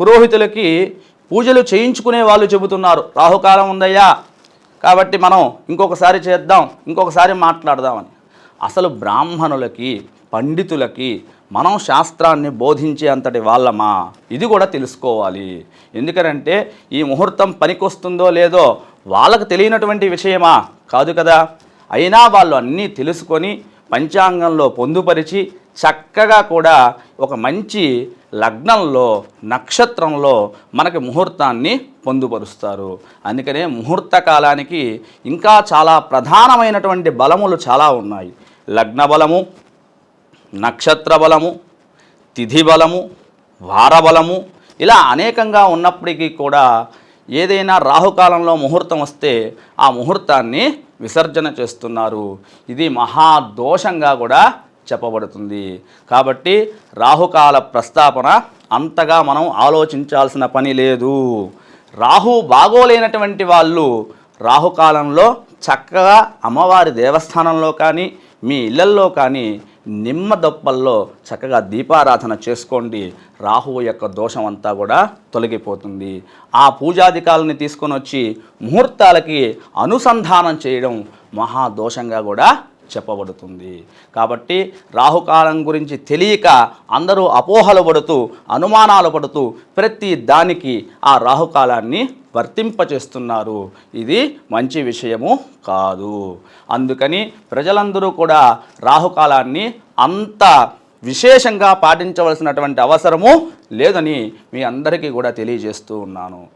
పురోహితులకి పూజలు చేయించుకునే వాళ్ళు చెబుతున్నారు. రాహుకాలం ఉందయ్యా. కాబట్టి మనం ఇంకొకసారి చేద్దాం ఇంకొకసారి మాట్లాడదామని. అసలు బ్రాహ్మణులకి పండితులకి మనం శాస్త్రాన్ని బోధించే అంతటి వాళ్ళమా? ఇది కూడా తెలుసుకోవాలి. ఎందుకనంటే ఈ ముహూర్తం పనికొస్తుందో లేదో వాళ్ళకు తెలియనటువంటి విషయమా? కాదు కదా. అయినా వాళ్ళు అన్నీ తెలుసుకొని పంచాంగంలో పొందుపరిచి చక్కగా కూడా ఒక మంచి లగ్నంలో నక్షత్రంలో మనకి ముహూర్తాన్ని పొందుపరుస్తారు. అందుకనే ముహూర్త కాలానికి ఇంకా చాలా ప్రధానమైనటువంటి బలములు చాలా ఉన్నాయి. లగ్న బలము నక్షత్ర బలము తిథి బలము వారబలము ఇలా అనేకంగా ఉన్నప్పటికీ కూడా ఏదైనా రాహుకాలంలో ముహూర్తం వస్తే ఆ ముహూర్తాన్ని విసర్జన చేస్తున్నారు. ఇది మహాదోషంగా కూడా చెప్పబడుతుంది. కాబట్టి రాహుకాల ప్రస్తాపన అంతగా మనం ఆలోచించాల్సిన పని లేదు. రాహు బాగోలేనటువంటి వాళ్ళు రాహుకాలంలో చక్కగా అమ్మవారి దేవస్థానంలో కానీ మీ ఇళ్ళల్లో కానీ నిమ్మ దొప్పల్లో చక్కగా దీపారాధన చేసుకోండి. రాహువు యొక్క దోషం అంతా కూడా తొలగిపోతుంది. ఆ పూజాధికాలని తీసుకొని వచ్చి ముహూర్తాలకి అనుసంధానం చేయడం మహాదోషంగా కూడా చెప్పబడుతుంది. కాబట్టి రాహుకాలం గురించి తెలియక అందరూ అపోహలు పడుతూ అనుమానాలు పడుతూ ప్రతి దానికి ఆ రాహుకాలాన్ని వర్తింపచేస్తున్నారు. ఇది మంచి విషయము కాదు. అందుకని ప్రజలందరూ కూడా రాహుకాలాన్ని అంత విశేషంగా పాటించవలసినటువంటి అవసరము లేదని మీ అందరికీ కూడా తెలియజేస్తూ ఉన్నాను.